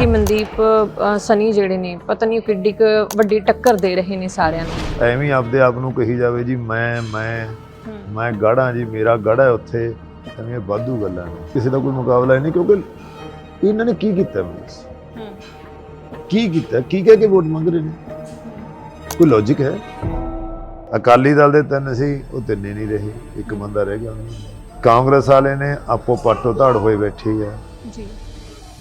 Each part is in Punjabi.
ਕਿ ਮਨਦੀਪ ਅ, ਸਨੀ ਜਿਹੜੇ ਨੇ ਪਤਾ ਨਹੀਂ ਉਹ ਕਿੱਡੀ ਕੁ ਵੱਡੀ ਟੱਕਰ ਦੇ ਰਹੇ ਨੇ ਸਾਰਿਆਂ ਨੂੰ। ਐਵੇਂ ਹੀ ਆਪਦੇ ਆਪ ਨੂੰ ਕਹੀ ਜਾਵੇ ਜੀ ਮੈਂ ਮੈਂ ਮੈਂ ਗੜਾ ਜੀ ਮੇਰਾ ਗੜਾ ਹੈ ਉੱਥੇ। ਐਵੇਂ ਇਹ ਵਾਧੂ ਗੱਲਾਂ ਨੇ। ਕਿਸੇ ਦਾ ਕੋਈ ਮੁਕਾਬਲਾ ਹੀ ਨਹੀਂ ਕਿਉਂਕਿ ਇਹਨਾਂ ਨੇ ਕੀ ਕੀਤਾ ਮੈਨੂੰ ਕੀ ਕੀਤਾ? ਕੀ ਕਹਿ ਕੇ ਵੋਟ ਮੰਗ ਰਹੇ ਨੇ? ਕੋਈ ਲੌਜੀਕ ਹੈ? ਅਕਾਲੀ ਦਲ ਦੇ ਤਿੰਨ ਸੀ ਉਹ ਤਿੰਨੇ ਨਹੀਂ ਰਹੇ। ਇੱਕ ਬੰਦਾ ਰਹਿ ਗਿਆ। ਉਹਨਾਂ। ਕਾਂਗਰਸ ਵਾਲੇ ਨੇ ਆਪੋ ਪਾਟੋ ਧਾੜ ਹੋਏ ਬੈਠੇ ਆ। ਜੀ।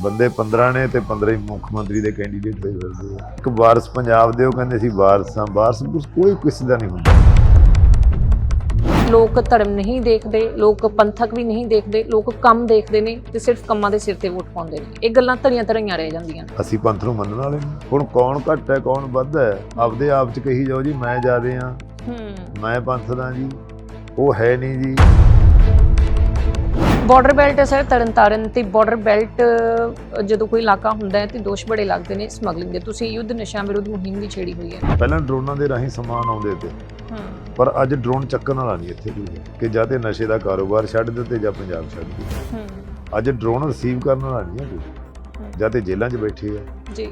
ਬੰਦੇ 15 ਨੇ ਤੇ 15 ਹੀ ਮੁੱਖ ਮੰਤਰੀ ਦੇ ਕੈਂਡੀਡੇਟ ਹੋਏ ਆ ਇੱਕ ਵਾਰਸ ਪੰਜਾਬ ਦੇ ਉਹ ਕਹਿੰਦੇ ਸੀ ਵਾਰਸਾਂ ਵਾਰਸ ਕੋਈ ਕਿਸੇ ਦਾ ਨਹੀਂ ਹੁੰਦਾ। ਲੋਕ ਧਰਮ ਨਹੀਂ ਦੇਖਦੇ ਲੋਕ ਪੰਥਕ ਵੀ ਨਹੀਂ ਦੇਖਦੇ ਲੋਕ ਕੰਮ ਦੇਖਦੇ ਨੇ ਤੇ ਸਿਰਫ ਕੰਮਾਂ ਦੇ ਸਿਰ ਤੇ ਵੋਟ ਪਾਉਂਦੇ ਨੇ। ਇਹ ਗੱਲਾਂ ਧਰੀਆਂ ਧਰੀਆਂ ਰਹਿ ਜਾਂਦੀਆਂ। ਅਸੀਂ ਪੰਥ ਨੂੰ ਮੰਨਣ ਵਾਲੇ ਹੁਣ ਕੌਣ ਘੱਟ ਹੈ ਕੌਣ ਵੱਧ ਹੈ? ਆਪਦੇ ਆਪ ਚ ਕਹੀ ਜਾਓ ਜੀ ਮੈਂ ਜ਼ਿਆਦੇ ਆ ਹੂੰ। ਮੈਂ ਪੰਥ ਦਾ ਜੀ। ਉਹ ਹੈ ਨਹੀਂ ਜੀ। ਬਾਰਡਰ ਬੈਲਟ ਹੈ ਸਰ ਤਰਨਤਾਰਨ ਤੇ ਬਾਰਡਰ ਬੈਲਟ ਜਦੋਂ ਕੋਈ ਇਲਾਕਾ ਹੁੰਦਾ ਹੈ ਤੇ ਦੋਸ਼ ਬੜੇ ਲੱਗਦੇ ਨੇ ਸਮਗਲਿੰਗ ਦੇ। ਤੁਸੀਂ ਯੁੱਧ ਨਸ਼ਾ ਵਿਰੁੱਧ ਮੁਹਿੰਮ ਵੀ ਛੇੜੀ ਹੋਈ ਹੈ। ਪਹਿਲਾਂ ਡਰੋਨਾਂ ਦੇ ਰਾਹੀਂ ਸਮਾਨ ਆਉਂਦੇ ਤੇ ਪਰ ਅੱਜ ਡਰੋਨ ਚੱਕਣ ਵਾਲਾ ਨਹੀਂ ਇੱਥੇ ਕੋਈ ਕਿ ਜਾਂ ਤੇ ਨਸ਼ੇ ਦਾ ਕਾਰੋਬਾਰ ਛੱਡ ਦਿਓ ਤੇ ਜਾਂ ਪੰਜਾਬ ਛੱਡ ਹੂੰ। ਅੱਜ ਡਰੋਨ ਰਿਸੀਵ ਕਰਨ ਵਾਲਾ ਨਹੀਂ ਹੈ ਕੋਈ ਜਾਂ ਤੇ ਜੇਲ੍ਹਾਂ 'ਚ ਬੈਠੇ ਆ ਜੀ।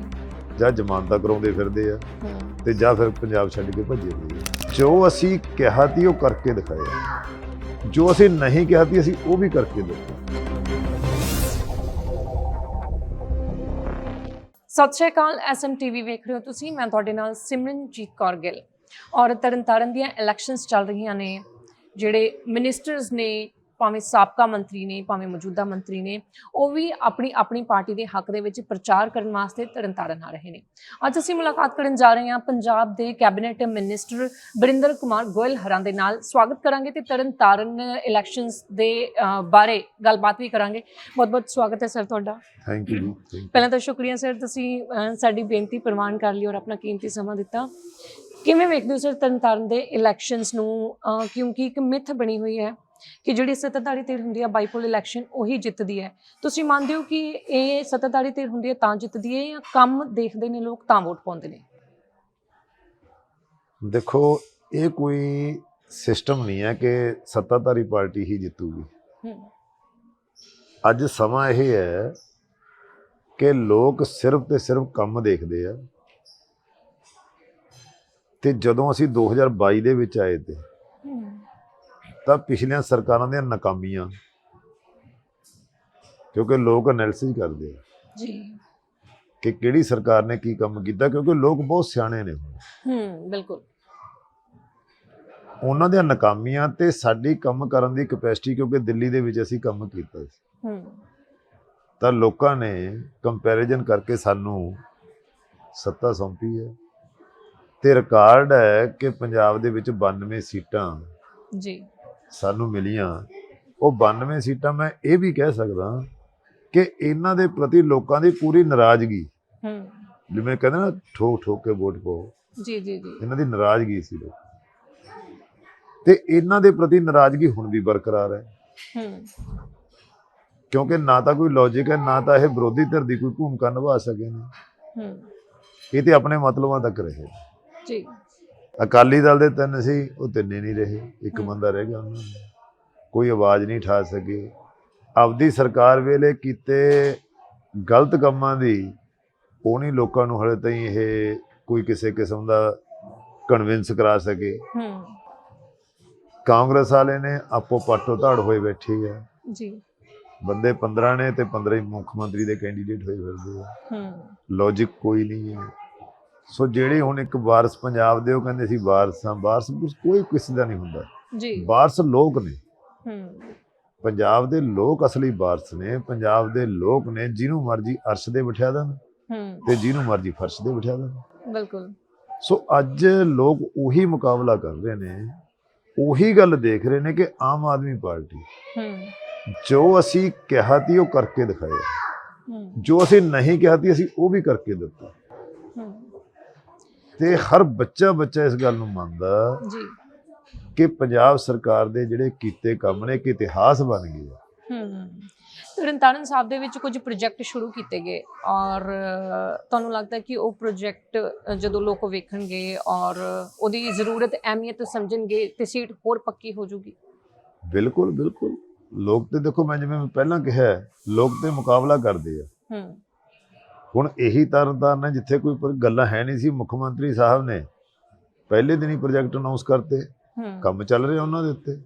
ਜਾਂ ਜ਼ਮਾਨਤਾਂ ਕਰਾਉਂਦੇ ਫਿਰਦੇ ਆ ਤੇ ਜਾਂ ਫਿਰ ਪੰਜਾਬ ਛੱਡ ਕੇ ਭੱਜੇ ਹੋਏ ਜੋ ਅਸੀਂ ਕਿਹਾ ਤੀ ਉਹ ਕਰਕੇ ਦਿਖਾਇਆ। ਜੋ ਅਸੀਂ ਨਹੀਂ ਕਿਹਾ ਸੀ, ਅਸੀਂ ਉਹ ਵੀ ਕਰਕੇ ਦਿਖਾਇਆ ਸਤਿ ਸ਼੍ਰੀ ਅਕਾਲ ਐਸਐਮ ਟੀਵੀ ਵੇਖ ਰਹੇ ਹੋ ਤੁਸੀਂ। ਮੈਂ ਤੁਹਾਡੇ ਨਾਲ ਸਿਮਰਨਜੀਤ ਕੌਰ ਗਿੱਲ। ਔਰ ਤਰਨਤਾਰਨ ਦੀਆਂ ਇਲੈਕਸ਼ਨਸ ਚੱਲ ਰਹੀਆਂ ਨੇ, ਜਿਹੜੇ ਮਿਨਿਸਟਰਸ ਨੇ ਭਾਵੇਂ ਸਾਬਕਾ ਮੰਤਰੀ ਨੇ ਭਾਵੇਂ ਮੌਜੂਦਾ ਮੰਤਰੀ ਨੇ ਉਹ ਵੀ ਆਪਣੀ ਆਪਣੀ ਪਾਰਟੀ ਦੇ ਹੱਕ ਦੇ ਵਿੱਚ ਪ੍ਰਚਾਰ ਕਰਨ ਵਾਸਤੇ ਤਰਨਤਾਰਨ ਆ ਰਹੇ ਨੇ। ਅੱਜ ਅਸੀਂ ਮੁਲਾਕਾਤ ਕਰਨ ਜਾ ਰਹੇ ਹਾਂ ਪੰਜਾਬ ਦੇ ਕੈਬਨਿਟ ਮਿਨਿਸਟਰ ਬਰਿੰਦਰ ਕੁਮਾਰ ਗੋਇਲ ਹਰਾਂ ਦੇ ਨਾਲ। ਸਵਾਗਤ ਕਰਾਂਗੇ ਤੇ ਤਰਨਤਾਰਨ ਇਲੈਕਸ਼ਨਸ ਦੇ ਬਾਰੇ ਗੱਲਬਾਤ ਵੀ ਕਰਾਂਗੇ। ਬਹੁਤ ਬਹੁਤ ਸਵਾਗਤ ਹੈ ਸਰ ਤੁਹਾਡਾ। Thank you. ਪਹਿਲਾਂ ਤਾਂ ਸ਼ੁਕਰੀਆ ਸਰ ਤੁਸੀਂ ਸਾਡੀ ਬੇਨਤੀ ਪ੍ਰਵਾਨ ਕਰ ਲਈ ਔਰ ਆਪਣਾ ਕੀਮਤੀ ਸਮਾਂ ਦਿੱਤਾ। ਕਿਵੇਂ ਵੇਖਦੇ ਹੋ ਸਰ ਤਰਨਤਾਰਨ ਦੇ ਇਲੈਕਸ਼ਨਸ ਨੂੰ? ਕਿਉਂਕਿ ਇੱਕ ਮਿਥ ਬਣੀ ਹੋਈ ਹੈ। ਕਿ ਜਿਹੜੀ ਸੱਤਾਧਾਰੀ ਧਿਰ ਹੁੰਦੀ ਹੈ ਬਾਈਪੋਲ ਇਲੈਕਸ਼ਨ ਉਹੀ ਜਿੱਤਦੀ ਹੈ। ਤੁਸੀਂ ਮੰਨਦੇ ਹੋ ਕਿ ਇਹ ਸੱਤਾਧਾਰੀ ਧਿਰ ਹੁੰਦੀ ਹੈ ਤਾਂ ਜਿੱਤਦੀ ਹੈ ਜਾਂ ਕੰਮ ਦੇਖਦੇ ਨੇ ਲੋਕ ਤਾਂ ਵੋਟ ਪਾਉਂਦੇ ਨੇ? ਦੇਖੋ ਇਹ ਕੋਈ ਸਿਸਟਮ ਨਹੀਂ ਹੈ ਕਿ ਸੱਤਾਧਾਰੀ ਪਾਰਟੀ ਹੀ ਜਿੱਤੂਗੀ। ਅੱਜ ਸਮਾਂ ਇਹ ਹੈ ਕਿ ਲੋਕ ਸਿਰਫ ਤੇ ਸਿਰਫ ਕੰਮ ਦੇਖਦੇ ਆ। ਤੇ ਜਦੋਂ ਅਸੀਂ 2022 ਦੇ ਵਿੱਚ ਆਏ ਤੇ ਤਾਂ ਪਿਛਲੀਆਂ ਸਰਕਾਰਾਂ ਦੀਆਂ ਨਾਕਾਮੀਆਂ। ਕਿਉਂਕਿ ਲੋਕ ਐਨਾਲਿਸਿਸ ਕਰਦੇ ਆ। ਜੀ। ਕਿ ਕਿਹੜੀ ਸਰਕਾਰ ਨੇ ਕੀ ਕੰਮ ਕੀਤਾ ਕਿਉਂਕਿ ਲੋਕ ਬਹੁਤ ਸਿਆਣੇ ਨੇ ਹੂੰ ਬਿਲਕੁਲ। ਉਹਨਾਂ ਦੀਆਂ ਨਾਕਾਮੀਆਂ ਤੇ ਸਾਡੀ ਕੰਮ ਕਰਨ ਦੀ ਕਪੈਸਿਟੀ ਕਿਉਂਕਿ ਦਿੱਲੀ ਦੇ ਵਿੱਚ ਅਸੀਂ ਕੰਮ ਕੀਤਾ ਸੀ। ਹੂੰ। ਤਾਂ ਲੋਕਾਂ ਨੇ ਕੰਪੈਰੀਜ਼ਨ ਕਰਕੇ ਸਾਨੂੰ ਸੱਤਾ ਸੌਂਪੀ ਹੈ। ਤੇ ਰਿਕਾਰਡ ਹੈ ਕਿ ਪੰਜਾਬ ਦੇ ਵਿੱਚ 92 ਸੀਟਾਂ ਜੀ। ਸਾਨੂੰ ਮਿਲੀਆਂ। ਉਹ 92 ਸੀਟਾਂ ਮੈਂ ਇਹ ਵੀ ਕਹਿ ਸਕਦਾ ਕਿ ਇਹਨਾਂ ਦੇ ਪ੍ਰਤੀ ਲੋਕਾਂ ਦੀ ਪੂਰੀ ਨਾਰਾਜ਼ਗੀ। ਹੂੰ। ਜਿਵੇਂ ਕਹਿੰਦੇ ਨਾ ਠੋਕ ਠੋਕ ਕੇ ਵੋਟ ਪਾਓ। ਜੀ ਜੀ ਜੀ। ਇਹਨਾਂ ਦੀ ਨਾਰਾਜ਼ਗੀ ਸੀ ਲੋਕ। ਤੇ ਇਹਨਾਂ ਦੇ ਪ੍ਰਤੀ ਨਾਰਾਜ਼ਗੀ ਹੁਣ ਵੀ ਬਰਕਰਾਰ ਹੈ। ਹੂੰ। ਕਿਉਂਕਿ ਨਾ ਤਾਂ ਕੋਈ ਲੌਜੀਕ ਹੈ ਨਾ ਤਾਂ ਇਹ ਵਿਰੋਧੀ ਧਿਰ ਦੀ ਕੋਈ ਭੂਮਿਕਾ ਨਿਭਾ ਸਕੇ ਨੇ। ਹੂੰ। ਇਹ ਤੇ ਆਪਣੇ ਮਤਲਬਾਂ ਤੱਕ ਰਹੇ ਜੀ। ਅਕਾਲੀ ਦਲ ਦੇ ਤਿੰਨ ਸੀ ਉਹ ਤਿੰਨੇ ਨਹੀਂ ਰਹੇ ਇੱਕ ਬੰਦਾ ਰਹਿ ਗਿਆ ਉਹਨਾਂ ਦਾ। ਕੋਈ ਆਵਾਜ਼ ਨਹੀਂ ਠਾ ਸਕੇ। ਆਪਦੀ ਸਰਕਾਰ ਵੇਲੇ ਕੀਤੇ ਗਲਤ ਕੰਮਾਂ ਦੀ ਉਹ ਨਹੀਂ ਲੋਕਾਂ ਨੂੰ ਹਲੇ ਤਾਈਂ ਇਹ ਕੋਈ ਕਿਸੇ ਕਿਸਮ ਦਾ ਕਨਵਿੰਸ ਕਰਾ ਸਕੇ। ਹੂੰ ਕਾਂਗਰਸ ਵਾਲੇ ਨੇ ਆਪੋ ਪਾਟੋ ਧਾੜ ਹੋਏ ਬੈਠੇ ਆ। ਜੀ। ਬੰਦੇ 15 ਨੇ ਤੇ 15 ਹੀ ਮੁੱਖ ਮੰਤਰੀ ਦੇ ਕੈਂਡੀਡੇਟ ਹੋਏ ਫਿਰਦੇ ਆ। ਹੂੰ ਲੌਜੀਕ ਕੋਈ ਨਹੀਂ ਹੈ। ਸੋ ਜਿਹੜੇ ਹੁਣ ਇੱਕ ਵਾਰਸ ਪੰਜਾਬ ਦੇ ਉਹ ਕਹਿੰਦੇ ਸੀ ਵਾਰਸਾਂ ਵਾਰਸ ਕੋਈ ਕਿਸੇ ਦਾ ਨਹੀਂ ਹੁੰਦਾ। ਜੀ। ਵਾਰਸ ਲੋਕ ਨੇ। ਹੂੰ। ਪੰਜਾਬ ਦੇ ਲੋਕ ਅਸਲੀ ਵਾਰਸ ਨੇ ਪੰਜਾਬ ਦੇ ਲੋਕ ਨੇ ਜਿਹਨੂੰ ਮਰਜ਼ੀ ਅਰਸ਼ ਦੇ ਬਿਠਾ ਦੇਣ ਹੂੰ। ਤੇ ਜਿਹਨੂੰ ਮਰਜ਼ੀ ਫਰਸ਼ ਦੇ ਬਿਠਾ ਦੇਣ। ਬਿਲਕੁਲ। ਸੋ ਅੱਜ ਲੋਕ ਉਹੀ ਮੁਕਾਬਲਾ ਕਰ ਰਹੇ ਨੇ ਉਹੀ ਗੱਲ ਦੇਖ ਰਹੇ ਨੇ ਕਿ ਆਮ ਆਦਮੀ ਪਾਰਟੀ ਹੂੰ। ਜੋ ਅਸੀਂ ਕਿਹਾ ਤੀ ਉਹ ਕਰਕੇ ਦਿਖਾਇਆ ਜੋ ਅਸੀਂ ਨਹੀਂ ਕਿਹਾ ਤੀ ਅਸੀਂ ਉਹ ਵੀ ਕਰਕੇ ਦਿੱਤਾ। ਤੇ ਹਰ ਬੱਚਾ ਬੱਚਾ ਇਸ ਗੱਲ ਨੂੰ ਮੰਨਦਾ ਜੀ। ਕਿ ਪੰਜਾਬ ਸਰਕਾਰ ਦੇ ਜਿਹੜੇ ਕੀਤੇ ਕੰਮ ਨੇ ਇੱਕ ਇਤਿਹਾਸ ਬਣ ਹੂੰ। ਤਰਨਤਾਰਨ ਸਾਹਿਬ ਦੇ ਵਿੱਚ ਕੁਝ ਪ੍ਰੋਜੈਕਟ ਸ਼ੁਰੂ ਕੀਤੇ ਗਏ ਔਰ ਤੁਹਾਨੂੰ ਲੱਗਦਾ ਕਿ ਉਹ ਪ੍ਰੋਜੈਕਟ ਜਦੋਂ ਲੋਕ ਵੇਖਣਗੇ ਔਰ ਉਹਦੀ ਜ਼ਰੂਰਤ ਅਹਿਮੀਅਤ ਸਮਝਣਗੇ ਤੇ ਸੀਟ ਹੋਰ ਪੱਕੀ ਹੋ ਜਾਊਗੀ ਬਿਲਕੁਲ ਬਿਲਕੁਲ। ਲੋਕ ਤੇ ਦੇਖੋ ਮੈਂ ਜਿਵੇਂ ਪਹਿਲਾਂ ਕਿਹਾ ਲੋਕ ਤੇ ਮੁਕਾਬਲਾ ਕਰਦੇ ਆ। ਹੂੰ। ਹੁਣ ਇਹੀ ਤਰਨਤਾਰਨ ਹੈ ਜਿੱਥੇ ਕੋਈ ਗੱਲਾਂ ਹੈ ਨਹੀਂ ਸੀ ਮੁੱਖ ਮੰਤਰੀ ਸਾਹਿਬ ਨੇ ਪਹਿਲੇ ਦਿਨ ਹੀ ਪ੍ਰੋਜੈਕਟ ਅਨਾਉਂਸ ਕਰਤੇ ਕੰਮ ਚੱਲ ਰਿਹਾ ਉਹਨਾਂ ਦੇ ਉੱਤੇ।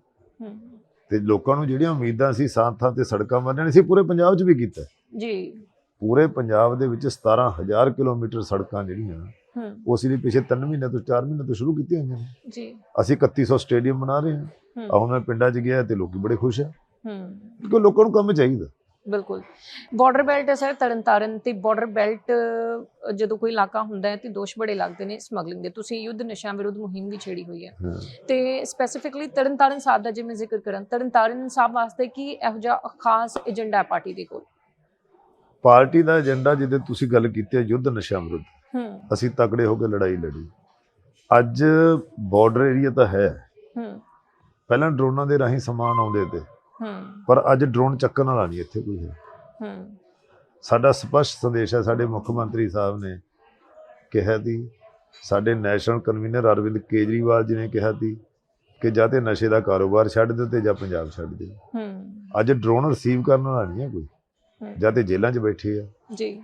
ਤੇ ਲੋਕਾਂ ਨੂੰ ਜਿਹੜੀਆਂ ਉਮੀਦਾਂ ਸੀ ਸਾਥ ਤੇ ਸੜਕਾਂ ਬਣਨ ਸੀ ਪੂਰੇ ਪੰਜਾਬ 'ਚ ਵੀ ਕੀਤਾ। ਜੀ। ਪੂਰੇ ਪੰਜਾਬ ਦੇ ਵਿੱਚ 17000 ਕਿਲੋਮੀਟਰ ਸੜਕਾਂ ਜਿਹੜੀਆਂ ਉਹ ਅਸੀਂ ਪਿਛੇ 3 ਮਹੀਨੇ ਤੋਂ 4 ਮਹੀਨੇ ਤੋਂ ਸ਼ੁਰੂ ਕੀਤੀਆਂ ਹੋਈਆਂ ਨੇ। ਜੀ। ਅਸੀਂ 3100 ਸਟੇਡੀਅਮ ਬਣਾ ਰਹੇ ਹਾਂ। ਹੁਣ ਮੈਂ ਪਿੰਡਾਂ 'ਚ ਗਿਆ ਤੇ ਲੋਕੀ ਬੜੇ ਖੁਸ਼ ਆ। ਹੂੰ। ਕਿਉਂਕਿ ਲੋਕਾਂ ਨੂੰ ਕੰਮ ਚਾਹੀਦਾ। ਬਿਲਕੁਲ। ਬਾਰਡਰ ਬੈਲਟ ਹੈ ਸਰ ਤਰਨਤਾਰਨ ਤੇ ਬਾਰਡਰ ਬੈਲਟ ਜਦੋਂ ਕੋਈ ਇਲਾਕਾ ਹੁੰਦਾ ਹੈ ਤੇ ਦੋਸ਼ ਬੜੇ ਲੱਗਦੇ ਨੇ ਸਮਗਲਿੰਗ ਦੇ। ਤੁਸੀਂ ਯੁੱਧ ਨਸ਼ਾ ਵਿਰੁੱਧ ਮੁਹਿੰਮ ਵੀ ਛੇੜੀ ਹੋਈ ਹੈ। ਤੇ ਸਪੈਸੀਫਿਕਲੀ ਤਰਨਤਾਰਨ ਸਾਹਿਬ ਦਾ ਜੇ ਮੈਂ ਜ਼ਿਕਰ ਕਰਾਂ ਤਰਨਤਾਰਨ ਸਾਹਿਬ ਵਾਸਤੇ ਕੀ ਇਹੋ ਜਿਹਾ ਖਾਸ ਏਜੰਡਾ ਹੈ ਪਾਰਟੀ ਦੇ ਕੋਲ? ਪਾਰਟੀ ਦਾ ਏਜੰਡਾ ਜਿਹਦੇ ਤੁਸੀਂ ਗੱਲ ਕੀਤੀ ਹੈ ਯੁੱਧ ਨਸ਼ਾ ਵਿਰੁੱਧ ਅਸੀਂ ਤਕੜੇ ਹੋ ਕੇ ਲੜਾਈ ਲੜੀ। ਅੱਜ ਬਾਰਡਰ ਏਰੀਆ ਤਾਂ ਹੂੰ। ਪਹਿਲਾਂ ਡਰੋਨਾਂ ਦੇ ਰਾਹੀਂ ਸਮਾਨ ਆਉਂਦੇ ਤੇ ਹੂੰ। ਪਰ ਅੱਜ ਡਰੋਨ ਚੱਕਣ ਵਾਲਾ ਨਹੀਂ ਇੱਥੇ ਕੋਈ ਹੈ। ਹੂੰ। ਸਾਡਾ ਸਪਸ਼ਟ ਸੰਦੇਸ਼ ਹੈ ਸਾਡੇ ਮੁੱਖ ਮੰਤਰੀ ਸਾਹਿਬ ਨੇ ਕਿਹਾ ਸੀ ਸਾਡੇ ਨੈਸ਼ਨਲ ਕਨਵੀਨਰ ਅਰਵਿੰਦ ਕੇਜਰੀਵਾਲ ਜੀ ਨੇ ਕਿਹਾ ਸੀ ਕਿ ਜਾਂ ਤੇ ਨਸ਼ੇ ਦਾ ਕਾਰੋਬਾਰ ਛੱਡ ਦਿਓ ਤੇ ਜਾਂ ਪੰਜਾਬ ਛੱਡ ਦਿਓ। ਹੂੰ। ਅੱਜ ਡਰੋਨ ਰਿਸੀਵ ਕਰਨ ਵਾਲਾ ਨਹੀਂ ਹੈ ਕੋਈ। ਜਾਂ ਤੇ ਜੇਲ੍ਹਾਂ 'ਚ ਬੈਠੇ ਆ। ਜੀ।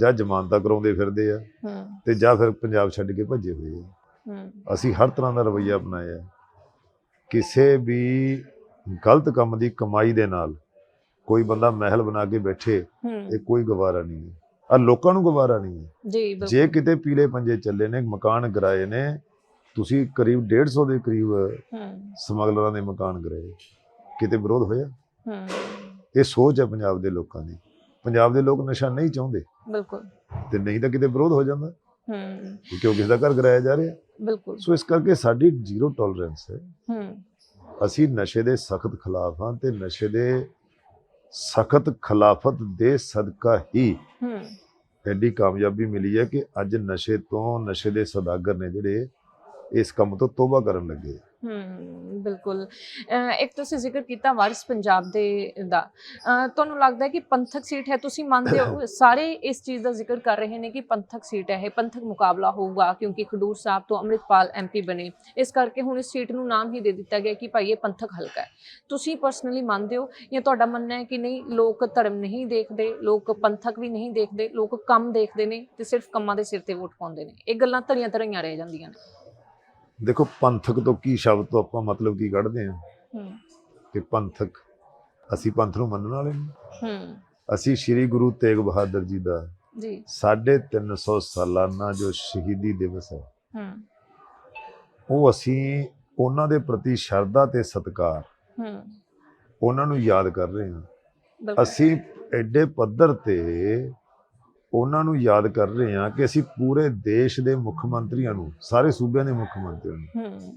ਜਾਂ ਜ਼ਮਾਨਤਾਂ ਕਰਾਉਂਦੇ ਫਿਰਦੇ ਆ। ਹੂੰ। ਤੇ ਜਾਂ ਫਿਰ ਪੰਜਾਬ ਛੱਡ ਕੇ ਭੱਜੇ ਹੋਏ ਆ। ਹੂੰ। ਅਸੀਂ ਹਰ ਤਰ੍ਹਾਂ ਦਾ ਰਵੱਈਆ ਅਪਣਾਇਆ। ਕਿਸੇ ਵੀ ਗਲਤ ਕੰਮ ਦੀ ਕਮਾਈ ਦੇ ਨਾਲ ਕੋਈ ਬੰਦਾ ਮਹਿਲ ਬਣਾ ਕੇ ਬੈਠੇ ਇਹ ਕੋਈ ਗਵਾਰਾ ਨਹੀਂ ਹੈ। ਆ ਲੋਕਾਂ ਨੂੰ ਗਵਾਰਾ ਨਹੀਂ ਹੈ। ਜੀ ਜੇ ਕਿਤੇ ਪੀਲੇ ਪੰਜੇ ਚੱਲੇ ਨੇ ਮਕਾਨ ਗਰਾਏ ਨੇ ਤੁਸੀਂ ਕਰੀਬ 150 ਦੇ ਕਰੀਬ ਸਮਗਲਰਾਂ ਦੇ ਮਕਾਨ ਗਰਾਏ। ਕਿਤੇ ਵਿਰੋਧ ਹੋਇਆ? ਇਹ ਸੋਚ ਹੈ ਪੰਜਾਬ ਦੇ ਲੋਕਾਂ ਦੀ। ਪੰਜਾਬ ਦੇ ਲੋਕ ਨਸ਼ਾ ਨਹੀਂ ਚਾਹੁੰਦੇ। ਬਿਲਕੁਲ। ਤੇ ਨਹੀਂ ਤਾਂ ਕਿਤੇ ਵਿਰੋਧ ਹੋ ਜਾਂਦਾ। ਹੂੰ। ਕਿਉਂ ਕਿਸੇ ਦਾ ਘਰ ਗਰਾਇਆ ਜਾ ਰਿਹਾ। ਬਿਲਕੁਲ। ਸੋ ਇਸ ਕਰਕੇ ਸਾਡੀ ਜ਼ੀਰੋ ਟੋਲਰੈਂਸ ਹੈ। ਹੂੰ। ਅਸੀਂ ਨਸ਼ੇ ਦੇ ਸਖਤ ਖਿਲਾਫ ਹਾਂ ਤੇ ਨਸ਼ੇ ਦੇ ਸਖਤ ਖਿਲਾਫਤ ਦੇ ਸਦਕਾ ਹੀ ਹੂੰ। ਐਡੀ ਕਾਮਯਾਬੀ ਮਿਲੀ ਹੈ ਕਿ ਅੱਜ ਨਸ਼ੇ ਤੋਂ ਨਸ਼ੇ ਦੇ ਸੌਦਾਗਰ ਨੇ ਜਿਹੜੇ ਇਸ ਕੰਮ ਤੋਂ ਤੋਬਾ ਕਰਨ ਲੱਗੇ ਹੂੰ ਬਿਲਕੁਲ। ਅਹ ਇੱਕ ਤੁਸੀਂ ਜ਼ਿਕਰ ਕੀਤਾ ਵਾਰਿਸ ਪੰਜਾਬ ਦੇ ਦਾ। ਅਹ ਤੁਹਾਨੂੰ ਲੱਗਦਾ ਹੈ ਕਿ ਪੰਥਕ ਸੀਟ ਹੈ? ਤੁਸੀਂ ਮੰਨਦੇ ਹੋ ਸਾਰੇ ਇਸ ਚੀਜ਼ ਦਾ ਜ਼ਿਕਰ ਕਰ ਰਹੇ ਨੇ ਕਿ ਪੰਥਕ ਸੀਟ ਹੈ ਇਹ ਪੰਥਕ ਮੁਕਾਬਲਾ ਹੋਊਗਾ ਕਿਉਂਕਿ ਖਡੂਰ ਸਾਹਿਬ ਤੋਂ ਅੰਮ੍ਰਿਤਪਾਲ ਐਮਪੀ ਬਣੇ। ਇਸ ਕਰਕੇ ਹੁਣ ਇਸ ਸੀਟ ਨੂੰ ਨਾਮ ਹੀ ਦੇ ਦਿੱਤਾ ਗਿਆ ਕਿ ਭਾਈ ਇਹ ਪੰਥਕ ਹਲਕਾ ਹੈ। ਤੁਸੀਂ ਪਰਸਨਲੀ ਮੰਨਦੇ ਹੋ ਜਾਂ ਤੁਹਾਡਾ ਮੰਨਣਾ ਹੈ ਕਿ ਨਹੀਂ ਲੋਕ ਧਰਮ ਨਹੀਂ ਦੇਖਦੇ ਲੋਕ ਪੰਥਕ ਵੀ ਨਹੀਂ ਦੇਖਦੇ ਲੋਕ ਕੰਮ ਦੇਖਦੇ ਨੇ ਤੇ ਸਿਰਫ ਕੰਮਾਂ ਦੇ ਸਿਰ ਤੇ ਵੋਟ ਪਾਉਂਦੇ ਨੇ। ਇਹ ਗੱਲਾਂ ਧਰੀਆਂ ਧਰੀਆਂ ਰਹਿ ਜਾਂਦੀਆਂ ਨੇ। ਦੇਖੋ ਪੰਥਕ ਤੋਂ ਕੀ ਸ਼ਬਦ ਤੋਂ ਆਪਾਂ ਮਤਲਬ ਕੀ ਕੱਢਦੇ ਹਾਂ? ਹੂੰ। ਕਿ ਪੰਥਕ ਅਸੀਂ ਪੰਥ ਨੂੰ ਮੰਨਣ ਵਾਲੇ ਨਹੀਂ ਹੂੰ। ਅਸੀਂ ਸ੍ਰੀ ਗੁਰੂ ਤੇਗ ਬਹਾਦਰ ਜੀ ਦਾ ਜੀ। 350 ਸਾਲਾਨਾ ਜੋ ਸ਼ਹੀਦੀ ਦਿਵਸ ਹੈ ਹੂੰ। ਉਹ ਅਸੀਂ ਉਹਨਾਂ ਦੇ ਪ੍ਰਤੀ ਸ਼ਰਧਾ ਤੇ ਸਤਿਕਾਰ ਹੂੰ। ਉਹਨਾਂ ਨੂੰ ਯਾਦ ਕਰ ਰਹੇ ਹਾਂ। ਅਸੀਂ ਐਡੇ ਪੱਧਰ ਤੇ ਉਹਨਾਂ ਨੂੰ ਯਾਦ ਕਰ ਰਹੇ ਹਾਂ ਕਿ ਅਸੀਂ ਪੂਰੇ ਦੇਸ਼ ਦੇ ਮੁੱਖ ਮੰਤਰੀਆਂ ਨੂੰ ਸਾਰੇ ਸੂਬਿਆਂ ਦੇ ਮੁੱਖ ਮੰਤਰੀਆਂ ਨੂੰ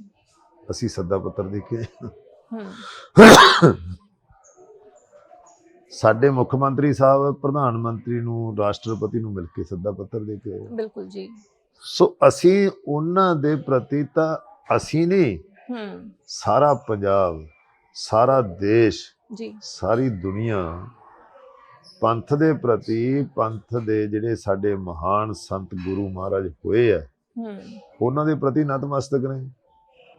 ਅਸੀਂ ਸੱਦਾ ਪੱਤਰ ਦੇ ਕੇ ਸਾਡੇ ਮੁੱਖ ਮੰਤਰੀ ਸਾਹਿਬ ਪ੍ਰਧਾਨ ਮੰਤਰੀ ਨੂੰ ਰਾਸ਼ਟਰਪਤੀ ਨੂੰ ਮਿਲ ਕੇ ਸੱਦਾ ਪੱਤਰ ਦੇ ਕੇ ਆਏ। ਬਿਲਕੁਲ ਜੀ। ਸੋ ਅਸੀਂ ਉਹਨਾਂ ਦੇ ਪ੍ਰਤੀ ਤਾਂ ਅਸੀਂ ਨਹੀਂ ਹੂੰ। ਸਾਰਾ ਪੰਜਾਬ ਸਾਰਾ ਦੇਸ਼ ਜੀ। ਸਾਰੀ ਦੁਨੀਆ ਪੰਥ ਦੇ ਪ੍ਰਤੀ ਪੰਥ ਦੇ ਜਿਹੜੇ ਸਾਡੇ ਮਹਾਨ ਸੰਤ ਗੁਰੂ ਮਹਾਰਾਜ ਹੋਏ ਆ ਉਹਨਾਂ ਦੇ ਪ੍ਰਤੀ ਨਤਮਸਤਕ ਨੇ।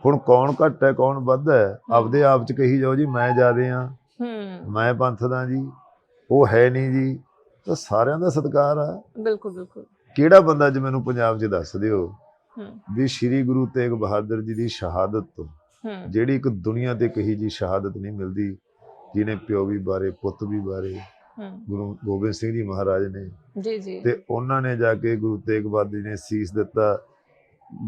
ਹੁਣ ਕੌਣ ਘੱਟ ਹੈ ਕੌਣ ਵੱਧ ਹੈ ਆਪਦੇ ਆਪ ਚ ਕਹੀ ਜਾਓ ਜੀ ਮੈਂ ਜ਼ਿਆਦੇ ਆ ਮੈਂ ਪੰਥ ਦਾ ਜੀ ਉਹ ਹੈ ਨਹੀਂ ਜੀ। ਤਾਂ ਸਾਰਿਆਂ ਦਾ ਸਤਿਕਾਰ ਆ। ਬਿਲਕੁਲ ਬਿਲਕੁਲ। ਕਿਹੜਾ ਬੰਦਾ ਅੱਜ ਮੈਨੂੰ ਪੰਜਾਬ 'ਚ ਦੱਸ ਦਿਓ ਵੀ ਸ੍ਰੀ ਗੁਰੂ ਤੇਗ ਬਹਾਦਰ ਜੀ ਦੀ ਸ਼ਹਾਦਤ ਤੋਂ ਜਿਹੜੀ ਇੱਕ ਦੁਨੀਆ ਤੇ ਕਹੀ ਜੀ ਸ਼ਹਾਦਤ ਨਹੀਂ ਮਿਲਦੀ ਜਿਹਨੇ ਪਿਓ ਵੀ ਬਾਰੇ ਪੁੱਤ ਵੀ ਬਾਰੇ ਗੁਰੂ ਗੋਬਿੰਦ ਸਿੰਘ ਜੀ ਮਹਾਰਾਜ ਨੇ। ਜੀ ਜੀ। ਤੇ ਉਹਨਾਂ ਨੇ ਜਾ ਕੇ ਗੁਰੂ ਤੇਗ ਬਹਾਦਰ ਜੀ ਨੇ ਸੀਸ ਦਿੱਤਾ।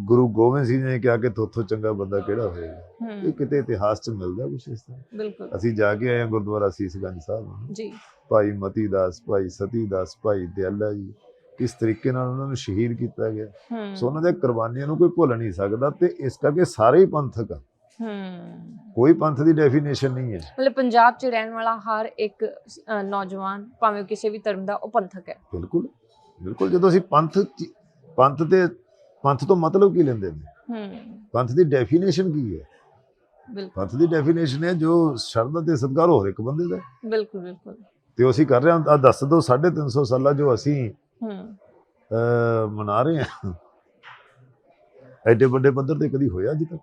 ਗੁਰੂ ਗੋਬਿੰਦ ਸਿੰਘ ਜੀ ਨੇ ਕਿਹਾ ਕਿ ਤੋਥੋਂ ਚੰਗਾ ਬੰਦਾ ਕਿਹੜਾ ਹੋਏਗਾ? ਇਹ ਕਿਤੇ ਇਤਿਹਾਸ 'ਚ ਮਿਲਦਾ ਕੁਛ ਇਸ ਤਰ੍ਹਾਂ? ਬਿਲਕੁਲ। ਅਸੀਂ ਜਾ ਕੇ ਆਏ ਹਾਂ ਗੁਰਦੁਆਰਾ ਸੀਸਗੰਜ ਸਾਹਿਬ ਜੀ। ਭਾਈ ਮਤੀ ਦਾਸ ਭਾਈ ਸਤੀ ਦਾਸ ਭਾਈ ਦਿਆਲਾ ਜੀ ਕਿਸ ਤਰੀਕੇ ਨਾਲ ਉਹਨਾਂ ਨੂੰ ਸ਼ਹੀਦ ਕੀਤਾ ਗਿਆ। ਸੋ ਉਹਨਾਂ ਦੇ ਕੁਰਬਾਨੀਆਂ ਨੂੰ ਕੋਈ ਭੁੱਲ ਨਹੀਂ ਸਕਦਾ ਤੇ ਇਸ ਕਰਕੇ ਸਾਰੇ ਹੀ ਪੰਥਕ ਆ। ਹੂੰ। ਕੋਈ ਪੰਥ ਦੀ ਡੈਫੀਨੇਸ਼ਨ ਨਹੀਂ ਹੈ। ਮਤਲਬ ਪੰਜਾਬ 'ਚ ਰਹਿਣ ਵਾਲਾ ਹਰ ਇੱਕ ਅ, ਨੌਜਵਾਨ ਭਾਵੇਂ ਉਹ ਕਿਸੇ ਵੀ ਧਰਮ ਦਾ ਉਹ ਪੰਥਕ ਹੈ। ਬਿਲਕੁਲ ਬਿਲਕੁਲ। ਜਦੋਂ ਅਸੀਂ ਪੰਥ ਚ- ਪੰਥ ਤੇ ਪੰਥ ਤੋਂ ਮਤਲਬ ਕੀ ਲੈਂਦੇ ਨੇ? ਹੂੰ। ਪੰਥ ਦੀ ਡੈਫੀਨੇਸ਼ਨ ਕੀ ਹੈ? ਬਿਲਕੁਲ। ਪੰਥ ਦੀ ਡੈਫੀਨੇਸ਼ਨ ਹੈ ਜੋ ਸ਼ਰਧਾ ਤੇ ਸਤਿਕਾਰ ਹੋਰ ਇੱਕ ਬੰਦੇ ਦਾ ਹੈ। ਬਿਲਕੁਲ ਬਿਲਕੁਲ। ਤੇ ਉਹ ਅਸੀਂ ਕਰ ਰਹੇ ਹਾਂ ਆ ਦੱਸ ਦਿਓ 350 ਸਾਲਾਂ ਜੋ ਅਸੀਂ ਹੂੰ। ਅਹ, ਮਨਾ ਰਹੇ ਹਾਂ। ਐਡੇ ਵੱਡੇ ਪੱਧਰ ਤੇ ਕਦੀ ਹੋਇਆ ਅਜੇ ਤੱਕ?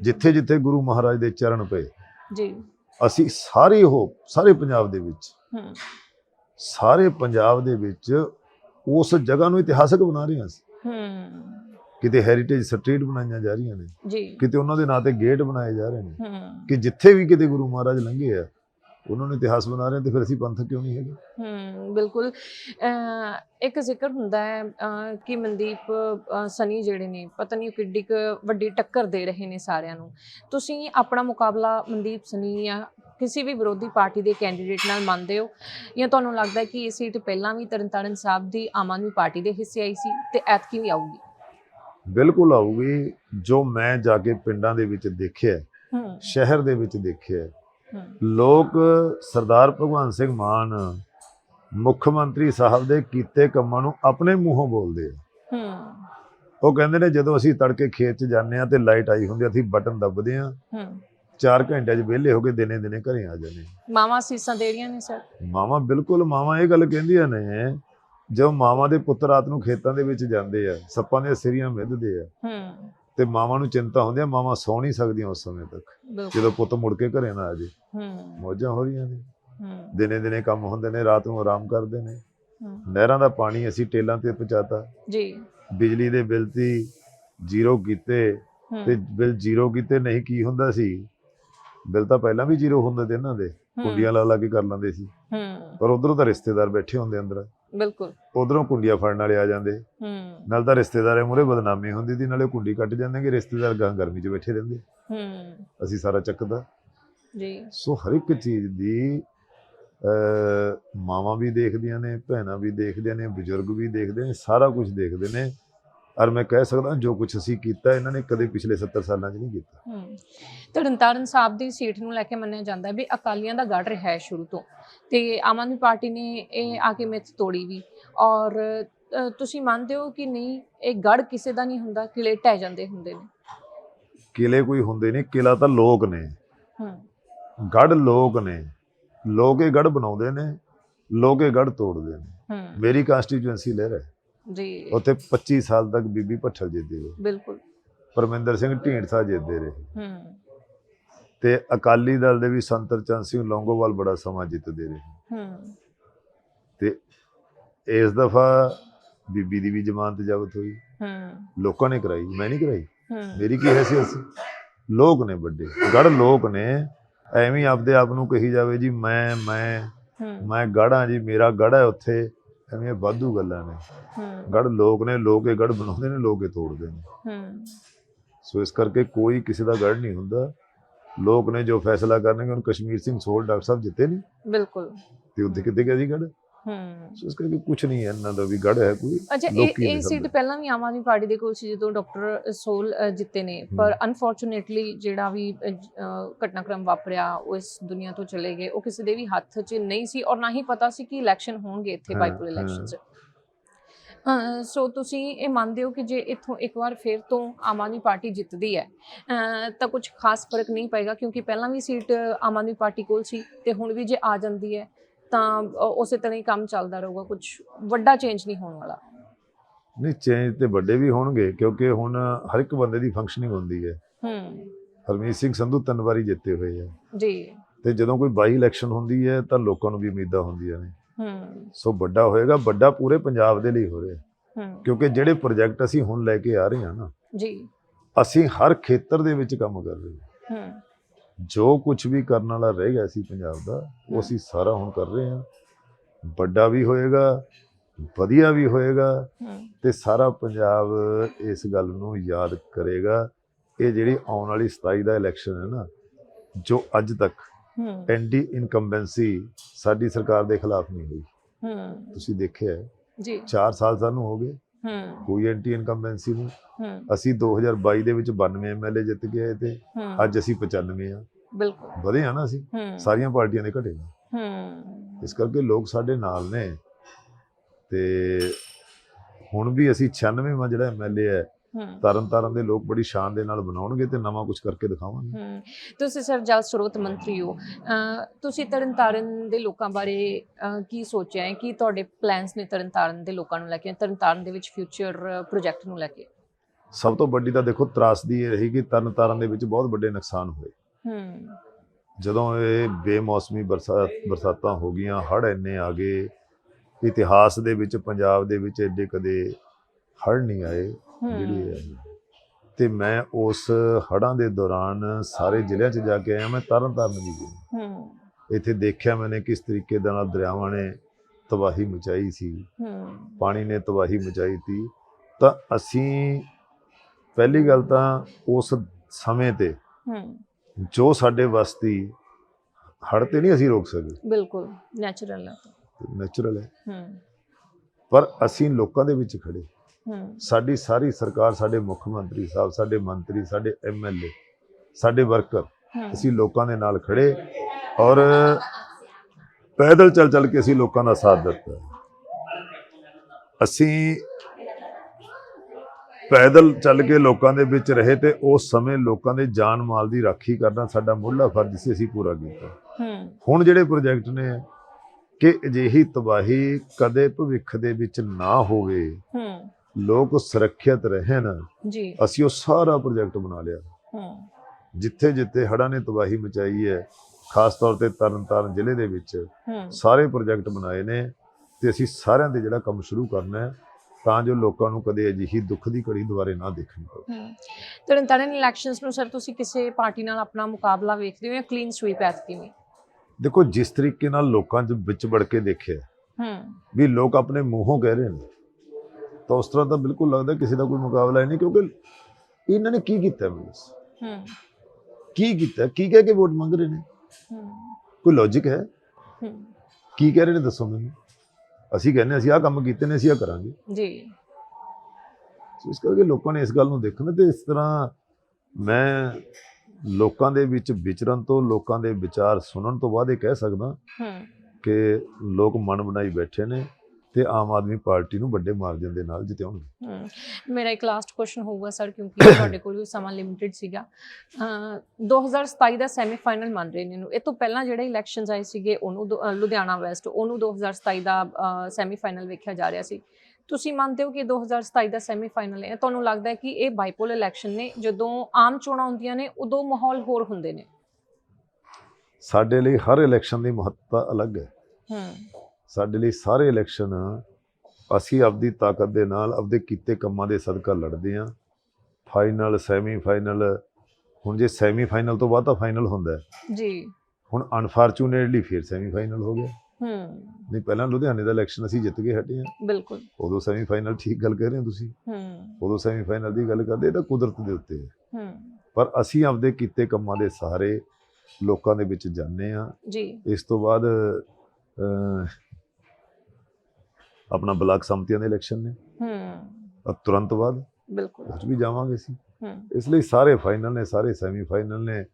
ਜਿੱਥੇ ਜਿੱਥੇ ਗੁਰੂ ਮਹਾਰਾਜ ਦੇ ਚਰਨ ਪਏ ਜੀ। ਅਸੀਂ ਸਾਰੇ ਉਹ ਸਾਰੇ ਪੰਜਾਬ ਦੇ ਵਿੱਚ ਹੂੰ। ਸਾਰੇ ਪੰਜਾਬ ਦੇ ਵਿੱਚ ਉਸ ਜਗ੍ਹਾ ਨੂੰ ਇਤਿਹਾਸਕ ਬਣਾ ਰਹੇ ਹਾਂ ਅਸੀਂ। ਹੂੰ। ਕਿਤੇ ਹੈਰੀਟੇਜ ਸਟਰੀਟ ਬਣਾਈਆਂ ਜਾ ਰਹੀਆਂ ਨੇ ਜੀ। ਕਿਤੇ ਉਹਨਾਂ ਦੇ ਨਾਂ ਤੇ ਗੇਟ ਬਣਾਏ ਜਾ ਰਹੇ ਨੇ ਹੂੰ। ਕਿ ਜਿੱਥੇ ਵੀ ਕਿਤੇ ਗੁਰੂ ਮਹਾਰਾਜ ਲੰਘੇ ਆ ਉਹਨਾਂ ਨੂੰ ਇਤਿਹਾਸ ਬਣਾ ਰਹੇ ਤੇ ਫਿਰ ਅਸੀਂ ਪੰਥਕ ਕਿਉਂ ਨਹੀਂ ਹੈਗੇ? ਹੂੰ ਬਿਲਕੁਲ। ਇੱਕ ਜ਼ਿਕਰ ਹੁੰਦਾ ਹੈ ਕਿ ਮਨਦੀਪ ਸਨੀ ਜਿਹੜੇ ਨੇ ਪਤਾ ਨਹੀਂ ਕਿੱਡੀ ਕੁ ਵੱਡੀ ਟੱਕਰ ਦੇ ਰਹੇ ਨੇ ਸਾਰਿਆਂ ਨੂੰ। ਤੁਸੀਂ ਆਪਣਾ ਮੁਕਾਬਲਾ ਮਨਦੀਪ ਸਨੀ ਜਾਂ ਕਿਸੇ ਵੀ ਵਿਰੋਧੀ ਪਾਰਟੀ ਦੇ ਕੈਂਡੀਡੇਟ ਨਾਲ ਮੰਨਦੇ ਹੋ? ਜਾਂ ਤੁਹਾਨੂੰ ਲੱਗਦਾ ਹੈ ਕਿ ਇਹ ਸੀਟ ਪਹਿਲਾਂ ਵੀ ਤਰਨਤਾਰਨ ਸਾਹਿਬ ਦੀ ਆਮ ਆਦਮੀ ਪਾਰਟੀ ਦੇ ਹਿੱਸੇ ਆਈ ਸੀ ਤੇ ਐਤਕੀ ਵੀ ਆਊਗੀ? ਬਿਲਕੁਲ ਆਊਗੀ। ਜੋ ਮੈਂ ਜਾ ਕੇ ਪਿੰਡਾਂ ਦੇ ਵਿੱਚ ਦੇਖਿਆ ਹੂੰ ਸ਼ਹਿਰ ਦੇ ਵਿੱਚ ਦੇਖਿਆ ਲੋਕ ਸਰਦਾਰ ਭਗਵੰਤ ਸਿੰਘ ਮਾਨ ਮੁੱਖ ਮੰਤਰੀ ਸਾਹਿਬ ਦੇ ਕੀਤੇ ਕੰਮਾਂ ਨੂੰ ਆਪਣੇ ਮੂੰਹੋਂ ਬੋਲਦੇ ਆ। ਹੂੰ। ਉਹ ਕਹਿੰਦੇ ਨੇ ਜਦੋਂ ਅਸੀਂ ਤੜਕੇ ਖੇਤ 'ਚ ਜਾਂਦੇ ਆ ਤੇ ਲਾਈਟ ਆਈ ਹੁੰਦੀ ਆ, ਅਸੀਂ ਬਟਨ ਦੱਬਦੇ ਆ। ਹੂੰ। 4 ਘੰਟਿਆਂ 'ਚ ਵਿਹਲੇ ਹੋ ਕੇ ਦਿਨੇ ਦਿਨੇ ਘਰੇ ਆ ਜਾਂਦੇ। ਮਾਵਾਂ ਸੀਸਾਂ ਦੇ ਰਹੀਆਂ ਨੇ ਸਰ। ਮਾਵਾਂ ਬਿਲਕੁਲ ਮਾਵਾਂ ਇਹ ਗੱਲ ਕਹਿੰਦੀਆਂ ਨੇ ਜਦੋਂ ਮਾਵਾਂ ਦੇ ਪੁੱਤ ਰਾਤ ਨੂੰ ਖੇਤਾਂ ਦੇ ਵਿੱਚ ਜਾਂਦੇ ਆ ਸੱਪਾਂ ਦੀਆਂ ਸਿਰੀਆਂ ਮਿੱਧਦੇ ਆ। ਹੂੰ। ਤੇ ਮਾਵਾਂ ਨੂੰ ਚਿੰਤਾ ਹੁੰਦੀ ਆ ਮਾਵਾਂ ਸੌ ਨਹੀਂ ਸਕਦੀਆਂ ਉਸ ਸਮੇਂ ਤੱਕ। ਜਦੋਂ ਪੁੱਤ ਮੁੜ ਕੇ ਘਰੇ ਨਾ ਆ ਜੇ ਹੂੰ। ਮੌਜਾਂ ਹੋ ਰਹੀਆਂ ਨੇ। ਹੂੰ। ਦਿਨੇ ਦਿਨੇ ਕੰਮ ਹੁੰਦੇ ਨੇ ਰਾਤ ਨੂੰ ਆਰਾਮ ਕਰਦੇ ਨੇ। ਨਹਿਰਾਂ ਦਾ ਪਾਣੀ ਅਸੀਂ ਟੇਲਾਂ ਤੇ ਪਹੁੰਚਾਤਾ। ਜੀ। ਬਿਜਲੀ ਦੇ ਬਿੱਲ ਤੀ ਜ਼ੀਰੋ ਕੀਤੇ ਤੇ ਬਿੱਲ ਜ਼ੀਰੋ ਕੀਤੇ ਨਹੀਂ ਕੀ ਹੁੰਦਾ ਸੀ? ਬਿੱਲ ਤਾਂ ਪਹਿਲਾਂ ਵੀ ਜ਼ੀਰੋ ਹੁੰਦੇ ਤੇ ਇਹਨਾਂ ਦੇ। ਕੁੰਡੀਆਂ ਲਾ ਲਾ ਕੇ ਕਰ ਲੈਂਦੇ ਸੀ। ਹੂੰ। ਪਰ ਉਧਰੋਂ ਤਾਂ ਰਿਸ਼ਤੇਦਾਰ ਬੈਠੇ ਹੁੰਦੇ ਅੰਦਰ। ਬਿਲਕੁਲ। ਉਧਰੋਂ ਕੁੰਡੀਆਂ ਫੜਨ ਵਾਲੇ ਆ ਜਾਂਦੇ। ਹੂੰ। ਨਾਲ ਤਾਂ ਰਿਸ਼ਤੇਦਾਰਾਂ ਮੂਹਰੇ ਬਦਨਾਮੀ ਹੁੰਦੀ ਸੀ ਨਾਲੇ ਕੁੰਡੀ ਕੱਟ ਜਾਂਦੇ ਕਿ ਰਿਸ਼ਤੇਦਾਰ ਗਾਂ ਗਰਮੀ 'ਚ ਬੈਠੇ ਰਹਿੰਦੇ। ਹੂੰ। ਅਸੀਂ ਸਾਰਾ ਚੱਕਦਾ। ਜੀ। ਸੋ ਹਰ ਇੱਕ ਚੀਜ਼ ਦੀ ਮਾਵਾਂ ਵੀ ਦੇਖਦੀਆਂ ਨੇ ਭੈਣਾਂ ਵੀ ਦੇਖਦੀਆਂ ਨੇ ਬਜ਼ੁਰਗ ਵੀ ਦੇਖਦੇ ਨੇ ਸਾਰਾ ਕੁਝ ਦੇਖਦੇ ਨੇ। ਔਰ ਮੈਂ ਕਹਿ ਸਕਦਾ ਜੋ ਕੁਝ ਅਸੀਂ ਕੀਤਾ ਇਹਨਾਂ ਨੇ ਕਦੇ ਪਿਛਲੇ 70 ਸਾਲਾਂ 'ਚ ਨਹੀਂ ਕੀਤਾ। ਹੂੰ। ਤਰਨਤਾਰਨ ਸਾਹਿਬ ਦੀ ਸੀਟ ਨੂੰ ਲੈ ਕੇ ਮੰਨਿਆ ਜਾਂਦਾ ਵੀ ਅਕਾਲੀਆਂ ਦਾ ਗੜ ਰਿਹਾ ਹੈ ਸ਼ੁਰੂ ਤੋਂ ਤੇ ਆਮ ਆਦਮੀ ਪਾਰਟੀ ਨੇ ਇਹ ਆ ਕੇ ਮਿੱਥ ਤੋੜੀ ਵੀ। ਔਰ ਤੁਸੀਂ ਮੰਨਦੇ ਹੋ ਕਿ ਨਹੀਂ ਇਹ ਗੜ ਕਿਸੇ ਦਾ ਨਹੀਂ ਹੁੰਦਾ ਕਿਲੇ ਢਹਿ ਜਾਂਦੇ ਹੁੰਦੇ ਨੇ? ਕਿਲੇ ਕੋਈ ਹੁੰਦੇ ਨਹੀਂ ਕਿਲਾ ਤਾਂ ਲੋਕ ਨੇ। ਹੂੰ। ਗੜ ਲੋਕ ਨੇ। ਲੋਕ ਇਹ ਗੜ ਬਣਾਉਂਦੇ ਨੇ ਲੋਕ ਇਹ ਗੜ ਤੋੜਦੇ ਨੇ। ਮੇਰੀ ਕਾਂਸਟੀਚੁਐਂਸੀ ਲਹਿਰ ਹੈ। ਜੀ। ਉੱਥੇ 25 ਸਾਲ ਤੱਕ ਬੀਬੀ ਭੱਠਲ ਜਿੱਤਦੀ ਰਹੀ। ਬਿਲਕੁਲ। ਪਰਮਿੰਦਰ ਸਿੰਘ ਢੀਂਡਸਾ ਜਿੱਤਦੇ ਰਹੇ। ਹੂੰ। ਤੇ ਅਕਾਲੀ ਦਲ ਦੇ ਵੀ ਸੰਤਰ ਚੰਦ ਸਿੰਘ ਲੌਂਗੋਵਾਲ ਬੜਾ ਸਮਾਂ ਜਿੱਤਦੇ ਰਹੇ। ਹੂੰ। ਤੇ ਇਸ ਦਫਾ ਬੀਬੀ ਦੀ ਵੀ ਜ਼ਮਾਨਤ ਜ਼ਬਤ ਹੋਈ। ਹੂੰ। ਲੋਕਾਂ ਨੇ ਕਰਾਈ। ਮੈਂ ਨਹੀਂ ਕਰਾਈ। ਮੇਰੀ ਕੀ ਹੈਸੀਅਤ ਸੀ? ਲੋਕ ਨੇ ਵੱਡੇ। ਗੜ ਲੋਕ ਨੇ। ਐਵੇਂ ਆਪਦੇ ਆਪ ਨੂੰ ਕਹੀ ਜਾਵੇ ਜੀ ਮੈਂ ਮੈਂ ਮੈਂ ਗੜਾਂ ਜੀ ਮੇਰਾ ਗੜ ਹੈ ਉੱਥੇ। ਐਵੇਂ ਵਾਧੂ ਗੱਲਾਂ ਨੇ। ਹੂੰ। ਗੜ ਲੋਕ ਨੇ ਲੋਕ ਇਹ ਗੜ ਬਣਾਉਂਦੇ ਨੇ ਲੋਕ ਇਹ ਤੋੜਦੇ ਨੇ। ਹੂੰ। ਸੋ ਇਸ ਕਰਕੇ ਕੋਈ ਕਿਸੇ ਦਾ ਗੜ ਨਹੀਂ ਹੁੰਦਾ। ਲੋਕ ਨੇ ਜੋ ਫੈਸਲਾ ਕਰਨਗੇ ਹੁਣ ਕਸ਼ਮੀਰ ਸਿੰਘ ਸੋਲ ਡਾਕਟਰ ਸਾਹਿਬ ਜਿੱਤੇ ਨਹੀਂ ਬਿਲਕੁਲ। ਤੇ ਉੱਥੇ ਕਿੱਥੇ ਗਿਆ ਜੀ ਗੜ ਹੂੰ। ਸੋ ਇਸ ਕਰਕੇ ਕੁਝ ਨਹੀਂ ਹੈ ਇਹਨਾਂ ਦਾ ਵੀ ਗੜ ਹੈ ਕੋਈ। ਅੱਛਾ ਇਹ ਇਹ ਸੀਟ ਪਹਿਲਾਂ ਵੀ ਆਮ ਆਦਮੀ ਪਾਰਟੀ ਦੇ ਕੋਲ ਸੀ ਜਦੋਂ ਡਾਕਟਰ ਸੋਲ ਜਿੱਤੇ ਨੇ। ਪਰ ਅਨਫੋਰਚੂਨੇਟਲੀ ਜਿਹੜਾ ਵੀ ਘਟਨਾਕ੍ਰਮ ਵਾਪਰਿਆ ਉਹ ਇਸ ਦੁਨੀਆ ਤੋਂ ਚਲੇ ਗਏ। ਉਹ ਕਿਸੇ ਦੇ ਵੀ ਹੱਥ 'ਚ ਨਹੀਂ ਸੀ ਔਰ ਨਾ ਹੀ ਪਤਾ ਸੀ ਕਿ ਇਲੈਕਸ਼ਨ ਹੋਣਗੇ ਇੱਥੇ ਬਾਈਪੋਲ 'ਚ। ਸੋ ਤੁਸੀਂ ਇਹ ਮੰਨਦੇ ਹੋ ਕਿ ਜੇ ਇੱਥੋਂ ਇੱਕ ਵਾਰ ਫਿਰ ਤੋਂ ਆਮ ਆਦਮੀ ਪਾਰਟੀ ਜਿੱਤਦੀ ਹੈ ਤਾਂ ਕੁਝ ਖਾਸ ਫ਼ਰਕ ਨਹੀਂ ਪਏਗਾ ਕਿਉਂਕਿ ਪਹਿਲਾਂ ਵੀ ਸੀਟ ਆਮ ਆਦਮੀ ਪਾਰਟੀ ਕੋਲ ਸੀ ਤੇ ਹੁਣ ਵੀ ਜੇ ਆ ਜਾਂਦੀ ਹੈ ਤਾਂ ਉਸੇ ਤਰ੍ਹਾਂ ਹੀ ਕੰਮ ਚੱਲਦਾ ਰਹੂਗਾ ਕੁਝ ਵੱਡਾ ਚੇਂਜ ਨਹੀਂ ਹੋਣ ਵਾਲਾ। ਨਹੀਂ ਚੇਂਜ ਤੇ ਵੱਡੇ ਵੀ ਹੋਣਗੇ ਕਿਉਂਕਿ ਹੁਣ ਹਰ ਇੱਕ ਬੰਦੇ ਦੀ ਫੰਕਸ਼ਨਿੰਗ ਹੁੰਦੀ ਹੈ। ਹੂੰ। ਹਰਮੀਤ ਸਿੰਘ ਸੰਧੂ ਤਿੰਨ ਵਾਰੀ ਜਿੱਤੇ ਹੋਏ ਆ। ਜੀ। ਤੇ ਜਦੋਂ ਕੋਈ ਬਾਈ ਇਲੈਕਸ਼ਨ ਹੁੰਦੀ ਹੈ ਤਾਂ ਲੋਕਾਂ ਨੂੰ ਵੀ ਉਮੀਦਾਂ ਹੁੰਦੀਆਂ ਨੇ। ਹੂੰ। ਸੋ ਵੱਡਾ ਹੋਏਗਾ ਵੱਡਾ ਪੂਰੇ ਪੰਜਾਬ ਦੇ ਲਈ ਹੋ ਰਿਹਾ। ਹੂੰ। ਕਿਉਂਕਿ ਜਿਹੜੇ ਪ੍ਰੋਜੈਕਟ ਅਸੀਂ ਹੁਣ ਲੈ ਕੇ ਆ ਰਹੇ ਹਾਂ ਨਾ ਜੀ। ਅਸੀਂ ਹਰ ਖੇਤਰ ਦੇ ਵਿੱਚ ਕੰਮ ਕਰ ਰਹੇ ਹਾਂ। ਹੂੰ। ਜੋ ਕੁਝ ਵੀ ਕਰਨ ਵਾਲਾ ਰਹਿ ਗਿਆ ਸੀ ਪੰਜਾਬ ਦਾ ਉਹ ਅਸੀਂ ਸਾਰਾ ਹੁਣ ਕਰ ਰਹੇ ਹਾਂ। ਵੱਡਾ ਵੀ ਹੋਏਗਾ ਵਧੀਆ ਵੀ ਹੋਏਗਾ ਤੇ ਸਾਰਾ ਪੰਜਾਬ ਇਸ ਗੱਲ ਨੂੰ ਯਾਦ ਕਰੇਗਾ। ਇਹ ਜਿਹੜੀ ਆਉਣ ਵਾਲੀ 27 ਦਾ ਇਲੈਕਸ਼ਨ ਹੈ ਨਾ ਜੋ ਅੱਜ ਤੱਕ ਐਂਟੀ ਇਨਕੰਬੈਂਸੀ ਸਾਡੀ ਸਰਕਾਰ ਦੇ ਖਿਲਾਫ ਨਹੀਂ ਹੋਈ। ਤੁਸੀਂ ਦੇਖਿਆ ਜੀ। 4 ਸਾਲ ਸਾਨੂੰ ਹੋ ਗਏ। ਕੋਈ ਐਂਟੀ ਇਨਕੰਬੈਂਸੀ ਨਹੀਂ। ਅਸੀਂ 2022 ਦੇ ਵਿੱਚ 92 ਐਮਐਲਏ ਜਿੱਤ ਕੇ ਆਏ ਤੇ ਅੱਜ ਅਸੀਂ 95 ਆ। ਬਿਲਕੁਲ। ਵਧੇ ਆ ਨਾ ਅਸੀਂ। ਸਾਰੀਆਂ ਪਾਰਟੀਆਂ ਦੇ ਘਟੇ ਨੇ। ਹੂੰ। ਇਸ ਕਰਕੇ ਲੋਕ ਸਾਡੇ ਨਾਲ ਨੇ। ਤੇ ਹੁਣ ਵੀ ਅਸੀਂ 96ਵਾਂ ਜਿਹੜਾ ਐਮਐਲਏ ਹੂੰ ਤਰਨ ਤਾਰਨ ਦੇ ਲੋਕ ਬੜੀ ਸ਼ਾਨ ਦੇ ਨਾਲ ਬਣਾਉਣਗੇ ਤੇ ਨਵਾਂ ਕੁਝ ਕਰਕੇ ਦਿਖਾਵਾਂਗੇ। ਤੁਸੀਂ ਸਰ ਜਲ ਸਰੋਤ ਮੰਤਰੀ ਹੋ। ਤੁਸੀਂ ਤਰਨਤਾਰਨ ਦੇ ਲੋਕਾਂ ਬਾਰੇ ਕੀ ਸੋਚਿਆ ਹੈ? ਕੀ ਤੁਹਾਡੇ ਪਲਾਨਸ ਨੇ ਤਰਨਤਾਰਨ ਦੇ ਲੋਕਾਂ ਨੂੰ ਲੈ ਕੇ ਤਰਨਤਾਰਨ ਦੇ ਵਿੱਚ ਫਿਊਚਰ ਪ੍ਰੋਜੈਕਟ ਨੂੰ ਲੈ ਕੇ? ਸਭ ਤੋਂ ਵੱਡੀ ਤਾਂ ਦੇਖੋ ਤਰਾਸਦੀ ਇਹ ਰਹੀ ਕਿ ਤਰਨ ਤਾਰਨ ਦੇ ਵਿੱਚ ਬਹੁਤ ਵੱਡੇ ਨੁਕਸਾਨ ਹੋਏ। ਹੂੰ। ਜਦੋਂ ਇਹ ਬੇਮੌਸਮੀ ਬਰਸਾਤ ਬਰਸਾਤਾਂ ਹੋ ਗਈਆਂ ਹੜ੍ਹ ਇੰਨੇ ਆ ਗਏ ਇਤਿਹਾਸ ਦੇ ਵਿੱਚ ਪੰਜਾਬ ਦੇ ਵਿੱਚ ਐਡੇ ਕਦੇ ਹੜ੍ਹ ਨਹੀਂ ਆਏ। ਜਿਹੜੀ ਹੈ। ਤੇ ਮੈਂ ਉਸ ਹੜ੍ਹਾਂ ਦੇ ਦੌਰਾਨ ਸਾਰੇ ਜ਼ਿਲ੍ਹਿਆਂ 'ਚ ਜਾ ਕੇ ਆਇਆ ਮੈਂ ਤਰਨ ਤਾਰਨ ਵੀ ਗਿਆ। ਹੂੰ। ਇੱਥੇ ਦੇਖਿਆ ਮੈਨੇ ਕਿਸ ਤਰੀਕੇ ਦੇ ਨਾਲ ਦਰਿਆਵਾਂ ਨੇ ਤਬਾਹੀ ਮਚਾਈ ਸੀ। ਹੂੰ। ਪਾਣੀ ਨੇ ਤਬਾਹੀ ਮਚਾਈ ਸੀ ਤਾਂ ਅਸੀਂ ਪਹਿਲੀ ਗੱਲ ਤਾਂ ਉਸ ਸਮੇਂ ਤੇ ਹੂੰ। ਜੋ ਸਾਡੇ ਵਸਤੀ ਹੜ੍ਹ ਤੇ ਨਹੀਂ ਅਸੀਂ ਰੋਕ ਸਕਦੇ ਬਿਲਕੁਲ ਨੈਚੁਰਲ ਹੈ। ਨੈਚੁਰਲ ਹੈ। ਹੂੰ। ਪਰ ਅਸੀਂ ਲੋਕਾਂ ਦੇ ਵਿੱਚ ਖੜੇ ਸਾਡੀ ਸਾਰੀ ਸਰਕਾਰ ਸਾਡੇ ਮੁੱਖ ਮੰਤਰੀ ਸਾਹਿਬ ਸਾਡੇ ਮੰਤਰੀ ਸਾਡੇ ਐਮਐਲਏ ਸਾਡੇ ਵਰਕਰ ਅਸੀਂ ਲੋਕਾਂ ਦੇ ਨਾਲ ਖੜੇ ਔਰ ਪੈਦਲ ਚੱਲ ਚੱਲ ਕੇ ਅਸੀਂ ਲੋਕਾਂ ਦਾ ਸਾਥ ਦਿੱਤਾ। ਅਸੀਂ ਪੈਦਲ ਚੱਲ ਕੇ ਲੋਕਾਂ ਦੇ ਵਿੱਚ ਰਹੇ ਤੇ ਉਸ ਸਮੇਂ ਲੋਕਾਂ ਦੇ ਜਾਨ ਮਾਲ ਦੀ ਰਾਖੀ ਕਰਨਾ ਸਾਡਾ ਮੁੱਢਲਾ ਫਰਜ਼ ਸੀ ਅਸੀਂ ਪੂਰਾ ਕੀਤਾ। ਹੁਣ ਜਿਹੜੇ ਪ੍ਰੋਜੈਕਟ ਨੇ ਕਿ ਅਜਿਹੀ ਤਬਾਹੀ ਕਦੇ ਭਵਿੱਖ ਦੇ ਵਿੱਚ ਨਾ ਹੋਵੇ ਲੋਕ ਸੁਰੱਖਿਅਤ ਰਹਿਣ। ਜੀ। ਅਸੀਂ ਉਹ ਸਾਰਾ ਪ੍ਰੋਜੈਕਟ ਬਣਾ ਲਿਆ। ਹੂੰ। ਜਿੱਥੇ ਜਿੱਥੇ ਹੜ੍ਹਾਂ ਨੇ ਤਬਾਹੀ ਮਚਾਈ ਹੈ ਖਾਸ ਤੌਰ ਤੇ ਤਰਨਤਾਰਨ ਜ਼ਿਲ੍ਹੇ ਦੇ ਵਿੱਚ ਸਾਰੇ ਪ੍ਰੋਜੈਕਟ ਬਣਾਏ ਨੇ ਤੇ ਅਸੀਂ ਸਾਰਿਆਂ ਦੇ ਜਿਹੜਾ ਕੰਮ ਸ਼ੁਰੂ ਕਰਨਾ ਹੈ ਤਾਂ ਜੋ ਲੋਕਾਂ ਨੂੰ ਕਦੇ ਅਜਿਹੀ ਦੁੱਖ ਦੀ ਘੜੀ ਦੁਬਾਰੇ ਨਾ ਦੇਖਣੀ ਪਵੇ। ਤਰਨਤਾਰਨ ਇਲੈਕਸ਼ਨਸ ਨੂੰ ਸਰ ਤੁਸੀਂ ਕਿਸੇ ਪਾਰਟੀ ਨਾਲ ਆਪਣਾ ਮੁਕਾਬਲਾ ਵੇਖਦੇ ਹੋ ਜਾਂ ਕਲੀਨ ਸਵੀਪ ਐਤ ਕਿਵੇਂ? ਦੇਖੋ ਜਿਸ ਤਰੀਕੇ ਨਾਲ ਲੋਕਾਂ 'ਚ ਵਿੱਚ ਵੜ ਕੇ ਦੇਖਿਆ ਹੂੰ। ਵੀ ਲੋਕ ਆਪਣੇ ਮੂੰਹੋਂ ਕਹਿ ਰਹੇ ਨੇ ਤਾਂ ਉਸ ਤਰ੍ਹਾਂ ਤਾਂ ਬਿਲਕੁਲ ਲੱਗਦਾ ਕਿਸੇ ਦਾ ਕੋਈ ਮੁਕਾਬਲਾ ਹੀ ਨਹੀਂ ਕਿਉਂਕਿ ਇਹਨਾਂ ਨੇ ਕੀ ਕੀਤਾ ਮੈਨੂੰ? ਦੱਸੋ? ਹੂੰ। ਕੀ ਕੀਤਾ? ਕੀ ਕਹਿ ਕੇ ਵੋਟ ਮੰਗ ਰਹੇ ਨੇ? ਹੂੰ। ਕੋਈ ਲੌਜੀਕ ਹੈ? ਹੂੰ। ਕੀ ਕਹਿ ਰਹੇ ਨੇ? ਦੱਸੋ ਮੈਨੂੰ। ਅਸੀਂ ਕਹਿੰਦੇ ਅਸੀਂ ਆਹ ਕੰਮ ਕੀਤੇ ਨੇ ਅਸੀਂ ਆਹ ਕਰਾਂਗੇ। ਜੀ। ਇਸ ਕਰਕੇ ਲੋਕਾਂ ਨੇ ਇਸ ਗੱਲ ਨੂੰ ਦੇਖਣਾ ਤੇ ਇਸ ਤਰ੍ਹਾਂ ਮੈਂ ਲੋਕਾਂ ਦੇ ਵਿੱਚ ਵਿਚਰਨ ਤੋਂ ਲੋਕਾਂ ਦੇ ਵਿਚਾਰ ਸੁਣਨ ਤੋਂ ਬਾਅਦ ਇਹ ਕਹਿ ਸਕਦਾ ਹੂੰ। ਕਿ ਲੋਕ ਮਨ ਬਣਾਈ ਬੈਠੇ ਨੇ। ਤੇ ਆਮ ਆਦਮੀ ਪਾਰਟੀ ਨੂੰ ਵੱਡੇ ਮਾਰਜਨ ਦੇ ਨਾਲ ਜਿਤਾਉਣਗੇ ਮੇਰਾ ਇੱਕ ਲਾਸਟ ਕੁਐਸਚਨ ਹੋਊਗਾ ਸਰ ਕਿਉਂਕਿ ਤੁਹਾਡੇ ਕੋਲ ਸਮਾਂ ਲਿਮਿਟਿਡ ਸੀਗਾ। ਅਹ 2027 ਦਾ ਸੈਮੀਫਾਈਨਲ ਮੰਨ ਰਹੇ ਨੇ ਇਹਨੂੰ। ਇਹ ਤੋਂ ਪਹਿਲਾਂ ਜਿਹੜੇ ਇਲੈਕਸ਼ਨਸ ਆਏ ਸੀਗੇ ਉਹਨੂੰ ਲੁਧਿਆਣਾ ਵੈਸਟ ਉਹਨੂੰ 2027 ਦਾ ਸੈਮੀਫਾਈਨਲ ਵੇਖਿਆ ਜਾ ਰਿਹਾ ਸੀ। ਤੁਸੀਂ ਮੰਨਦੇ ਹੋ ਕਿ ਇਹ 2027 ਦਾ ਸੈਮੀਫਾਈਨਲ ਹੈ? ਤੁਹਾਨੂੰ ਲੱਗਦਾ ਹੈ ਕਿ ਇਹ ਬਾਈਪੋਲ ਇਲੈਕਸ਼ਨ ਨੇ ਜਦੋਂ ਆਮ ਚੋਣਾਂ ਹੁੰਦੀਆਂ ਨੇ ਉਦੋਂ ਮਾਹੌਲ ਹੋਰ ਹੁੰਦੇ ਨੇ? ਸਾਡੇ ਲਈ ਹਰ ਇਲੈਕਸ਼ਨ ਦੀ ਮਹੱਤਤਾ ਅਲੱਗ ਹੈ। ਹੂੰ ਸਾਡੇ ਲਈ ਸਾਰੇ ਇਲੈਕਸ਼ਨ ਅਸੀਂ ਆਪਦੀ ਤਾਕਤ ਦੇ ਨਾਲ ਆਪਦੇ ਕੀਤੇ ਕੰਮਾਂ ਦੇ ਸਦਕਾ ਲੜਦੇ ਹਾਂ। ਫਾਈਨਲ ਸੈਮੀ ਫਾਈਨਲ ਹੁਣ ਜੇ ਸੈਮੀ ਫਾਈਨਲ ਤੋਂ ਬਾਅਦ ਤਾਂ ਫਾਈਨਲ ਹੁੰਦਾ ਜੀ। ਹੁਣ ਅਨਫੋਰਚੂਨੇਟਲੀ ਫਿਰ ਸੈਮੀ ਫਾਈਨਲ ਹੋ ਗਿਆ। ਹੂੰ। ਨਹੀਂ ਪਹਿਲਾਂ ਲੁਧਿਆਣੇ ਦਾ ਇਲੈਕਸ਼ਨ ਅਸੀਂ ਜਿੱਤ ਕੇ ਹਟੇ ਹਾਂ। ਬਿਲਕੁਲ। ਉਦੋਂ ਸੈਮੀ ਫਾਈਨਲ ਠੀਕ ਗੱਲ ਕਹਿ ਰਹੇ ਹੋ ਤੁਸੀਂ? ਹੂੰ। ਉਦੋਂ ਸੈਮੀ ਫਾਈਨਲ ਦੀ ਗੱਲ ਕਰਦੇ ਇਹ ਤਾਂ ਕੁਦਰਤ ਦੇ ਉੱਤੇ ਹੈ। ਹੂੰ। ਪਰ ਅਸੀਂ ਆਪਦੇ ਕੀਤੇ ਕੰਮਾਂ ਦੇ ਸਹਾਰੇ ਲੋਕਾਂ ਦੇ ਵਿੱਚ ਜਾਂਦੇ ਹਾਂ। ਜੀ। ਇਸ ਤੋਂ ਬਾਅਦ ਆਪਣਾ ਬਲਾਕ ਸੰਮਤੀਆਂ ਦੇ ਇਲੈਕਸ਼ਨ ਨੇ। ਹੂੰ। ਤੁਰੰਤ ਬਾਅਦ ਬਿਲਕੁਲ। ਉਸ ਵੀ ਜਾਵਾਂਗੇ ਅਸੀਂ। ਇਸ ਲਈ ਸਾਰੇ ਫਾਈਨਲ ਨੇ ਸਾਰੇ ਸੈਮੀ ਫਾਈਨਲ ਨੇ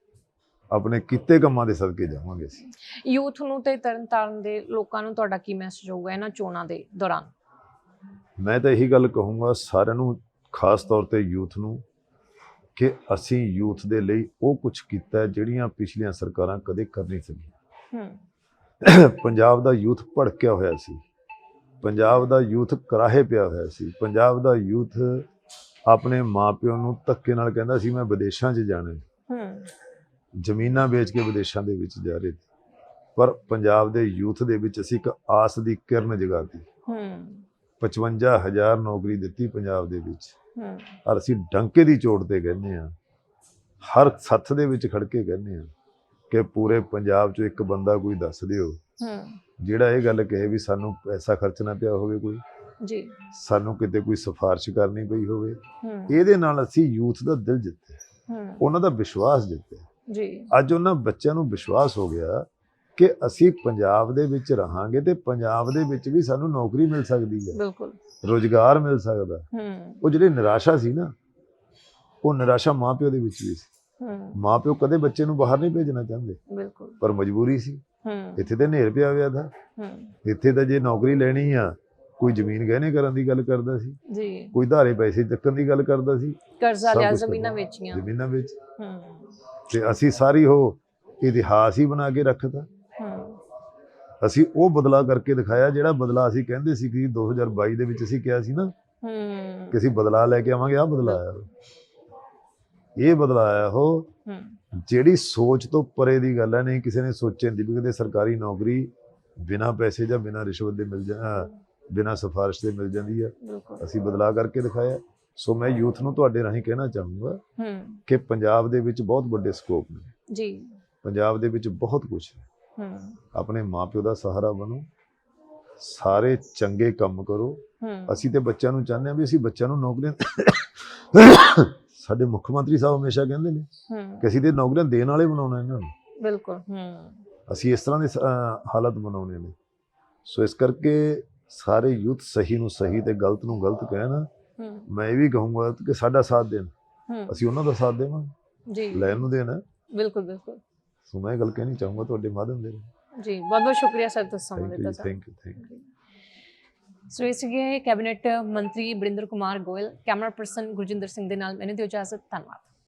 ਆਪਣੇ ਕੀਤੇ ਕੰਮਾਂ ਦੇ ਸਦਕੇ ਜਾਵਾਂਗੇ ਅਸੀਂ। ਯੂਥ ਨੂੰ ਤੇ ਤਰਨਤਾਰਨ ਦੇ ਲੋਕਾਂ ਨੂੰ ਤੁਹਾਡਾ ਕੀ ਮੈਸੇਜ ਹੋਊਗਾ ਇਹਨਾਂ ਚੋਣਾਂ ਦੇ ਦੌਰਾਨ? ਮੈਂ ਤਾਂ ਇਹੀ ਗੱਲ ਕਹੂੰਗਾ ਸਾਰਿਆਂ ਨੂੰ ਖਾਸ ਤੌਰ ਤੇ ਯੂਥ ਨੂੰ ਕਿ ਅਸੀਂ ਯੂਥ ਦੇ ਲਈ ਉਹ ਕੁਝ ਕੀਤਾ ਜਿਹੜੀਆਂ ਪਿਛਲੀਆਂ ਸਰਕਾਰਾਂ ਕਦੇ ਕਰ ਨਹੀਂ ਸਕੀਆਂ। ਹੂੰ। ਪੰਜਾਬ ਦਾ ਯੂਥ ਭੜਕਿਆ ਹੋਇਆ ਸੀ। ਪੰਜਾਬ ਦਾ ਯੂਥ ਕਰਾਹੇ ਪਿਆ ਹੋਇਆ ਸੀ। ਪੰਜਾਬ ਦਾ ਯੂਥ ਆਪਣੇ ਮਾਪਿਆਂ ਨੂੰ ਧੱਕੇ ਨਾਲ ਕਹਿੰਦਾ ਸੀ ਮੈਂ ਵਿਦੇਸ਼ਾਂ 'ਚ ਜਾਣਾ ਹੈ। ਜ਼ਮੀਨਾਂ ਵੇਚ ਕੇ ਵਿਦੇਸ਼ਾਂ ਦੇ ਵਿੱਚ ਜਾ ਰਹੇ ਸੀ। ਪਰ ਪੰਜਾਬ ਦੇ ਯੂਥ ਦੇ ਵਿੱਚ ਅਸੀਂ ਇੱਕ ਆਸ ਦੀ ਕਿਰਨ ਜਗਾਤੀ। ਹੂੰ। 55000 ਨੌਕਰੀ ਦਿੱਤੀ ਪੰਜਾਬ ਦੇ ਵਿੱਚ। ਹੂੰ। ਔਰ ਅਸੀਂ ਡੰਕੇ ਦੀ ਚੋਟ ਤੇ ਕਹਿੰਦੇ ਆ ਹਰ ਸੱਥ ਦੇ ਵਿੱਚ ਖੜ ਕੇ ਕਹਿੰਦੇ ਆ ਕਿ ਪੂਰੇ ਪੰਜਾਬ 'ਚੋਂ ਇੱਕ ਬੰਦਾ ਕੋਈ ਦੱਸ ਦਿਓ ਹੂੰ। ਜਿਹੜਾ ਇਹ ਗੱਲ ਕਹੇ ਵੀ ਸਾਨੂੰ ਪੈਸਾ ਖਰਚਣਾ ਪਿਆ ਹੋਵੇ ਕੋਈ ਜੀ। ਸਾਨੂੰ ਕਿਤੇ ਕੋਈ ਸਿਫਾਰਿਸ਼ ਕਰਨੀ ਪਈ ਹੋਵੇ ਹੂੰ। ਇਹਦੇ ਨਾਲ ਅਸੀਂ ਯੂਥ ਦਾ ਦਿਲ ਜਿੱਤੇ ਹੂੰ। ਉਹਨਾਂ ਦਾ ਵਿਸ਼ਵਾਸ ਜਿੱਤੇ ਜੀ। ਅੱਜ ਉਹਨਾਂ ਬੱਚਿਆਂ ਨੂੰ ਵਿਸ਼ਵਾਸ ਹੋ ਗਿਆ ਕਿ ਅਸੀਂ ਪੰਜਾਬ ਦੇ ਵਿੱਚ ਰਹਾਂਗੇ ਤੇ ਪੰਜਾਬ ਦੇ ਵਿੱਚ ਵੀ ਸਾਨੂੰ ਨੌਕਰੀ ਮਿਲ ਸਕਦੀ ਹੈ। ਬਿਲਕੁਲ। ਰੋਜ਼ਗਾਰ ਮਿਲ ਸਕਦਾ। ਹੂੰ। ਉਹ ਜਿਹੜੀ ਨਿਰਾਸ਼ਾ ਸੀ ਨਾ ਉਹ ਨਿਰਾਸ਼ਾ ਮਾਪਿਓ ਦੇ ਵਿੱਚ ਵੀ ਸੀ। ਮਾਪਿਓ ਕਦੇ ਬੱਚੇ ਨੂੰ ਬਾਹਰ ਨਹੀਂ ਭੇਜਣਾ ਚਾਹੁੰਦੇ। ਬਿਲਕੁਲ। ਪਰ ਮਜਬੂਰੀ ਸੀ। ਇੱਥੇ ਤੇ ਨੇਰ ਪਿਆ ਹੋਇਆ ਹੂੰ। ਇੱਥੇ ਤਾਂ ਜੇ ਨੌਕਰੀ ਲੈਣੀ ਆ ਕੋਈ ਜ਼ਮੀਨ ਗਹਿਣੇ ਕਰਨ ਦੀ ਗੱਲ ਕਰਦਾ ਸੀ। ਜੀ। ਕੋਈ ਧਾਰੇ ਪੈਸੇ ਚੱਕਣ ਦੀ ਗੱਲ ਕਰਦਾ ਸੀ। ਕਰਜ਼ਾ ਲਿਆ ਜ਼ਮੀਨਾਂ। ਵੇਚੀਆਂ। ਜ਼ਮੀਨਾਂ ਵਿੱਚ। ਹੂੰ। ਤੇ ਅਸੀਂ ਸਾਰੀ ਉਹ ਇਤਿਹਾਸ ਹੀ ਬਣਾ ਕੇ ਰੱਖਤਾ। ਅਸੀਂ ਉਹ ਬਦਲਾ ਕਰਕੇ ਦਿਖਾਇਆ ਜਿਹੜਾ ਬਦਲਾ ਅਸੀਂ ਕਹਿੰਦੇ ਸੀ ਕਿ 2022 ਦੇ ਵਿੱਚ ਅਸੀਂ ਕਿਹਾ ਸੀ ਨਾ ਹੂੰ। ਕਿ ਅਸੀਂ ਬਦਲਾ ਲੈ ਕੇ ਆਵਾਂਗੇ ਆ ਬਦਲਾ ਆਇਆ। ਇਹ ਬਦਲਾ ਆਇਆ ਉਹ ਹੂੰ। ਜਿਹੜੀ ਸੋਚ ਤੋਂ ਪਰੇ ਦੀ ਗੱਲ ਹੈ ਨਹੀਂ ਕਿਸੇ ਨੇ ਸੋਚੇ ਨਹੀਂ ਵੀ ਕਿਤੇ ਸਰਕਾਰੀ ਨੌਕਰੀ ਬਿਨਾਂ ਪੈਸੇ ਜਾਂ ਬਿਨਾਂ ਰਿਸ਼ਵਤ ਦੇ ਮਿਲ ਜਾ ਬਿਨਾਂ ਸਿਫਾਰਿਸ਼ ਦੇ ਮਿਲ ਜਾਂਦੀ ਆ ਬਿਲਕੁਲ। ਅਸੀਂ ਬਦਲਾ ਕਰਕੇ ਦਿਖਾਇਆ। ਸੋ ਮੈਂ ਯੂਥ ਨੂੰ ਤੁਹਾਡੇ ਰਾਹੀਂ ਕਹਿਣਾ ਚਾਹੂੰਗਾ ਹੂੰ। ਕਿ ਪੰਜਾਬ ਦੇ ਵਿੱਚ ਬਹੁਤ ਵੱਡੇ ਸਕੋਪ ਨੇ। ਜੀ। ਪੰਜਾਬ ਦੇ ਵਿੱਚ ਬਹੁਤ ਕੁਝ ਹੈ। ਹੂੰ। ਆਪਣੇ ਮਾਪਿਓ ਦਾ ਸਹਾਰਾ ਬਣੋ। ਸਾਰੇ ਚੰਗੇ ਕੰਮ ਕਰੋ। ਹੂੰ। ਅਸੀਂ ਤੇ ਬੱਚਿਆਂ ਨੂੰ ਚਾਹੁੰਦੇ ਹਾਂ ਵੀ ਅਸੀਂ ਬੱਚਿਆਂ ਨੂੰ ਨੌਕਰੀਆਂ ਸਾਡੇ ਮੁੱਖ ਮੰਤਰੀ ਸਾਹਿਬ ਹਮੇਸ਼ਾ ਕਹਿੰਦੇ ਨੇ ਕਿ ਅਸੀਂ ਤੇ ਨੌਕਰੀਆਂ ਦੇਣ ਵਾਲੇ ਬਣਾਉਣਾ ਇਹਨਾਂ ਨੂੰ। ਬਿਲਕੁਲ ਹੂੰ। ਅਸੀਂ ਇਸ ਤਰ੍ਹਾਂ ਦੇ ਹਾਲਾਤ ਬਣਾਉਣੇ ਨੇ। ਸੋ ਇਸ ਕਰਕੇ ਸਾਰੇ ਯੂਥ ਸਹੀ ਨੂੰ ਸਹੀ ਤੇ ਗਲਤ ਨੂੰ ਗਲਤ ਕਹਿਣ। ਮੈਂ ਇਹ ਵੀ ਕਹੂੰਗਾ ਕਿ ਸਾਡਾ ਸਾਥ ਦੇਣ। ਅਸੀਂ ਉਹਨਾਂ ਦਾ ਸਾਥ ਦੇਵਾਂਗੇ। ਜੀ। ਲੈਣ ਨੂੰ ਦੇਣਾ। ਬਿਲਕੁਲ ਬਿਲਕੁਲ। ਸੋ ਮੈਂ ਗੱਲ ਕਹਿਣੀ ਚਾਹੂੰਗਾ ਤੁਹਾਡੇ ਮਾਧਿਅਮ ਦੇ। ਜੀ ਬਹੁਤ ਬਹੁਤ ਸ਼ੁਕਰੀਆ ਸਰ ਤੁਸੀਂ ਸਮਾਂ ਥੈਂਕ ਦਿੱਤਾ thank you thank you so ਇਹ ਸੀਗੇ ਕੈਬਨਿਟ ਮੰਤਰੀ ਬਰਿੰਦਰ ਕੁਮਾਰ ਗੋਇਲ ਕੈਮਰਾ ਪਰਸਨ ਗੁਰਜਿੰਦਰ ਸਿੰਘ ਦੇ ਨਾਲ, ਮੈਨੂੰ ਦਿਓ ਇਜਾਜ਼ਤ, ਧੰਨਵਾਦ।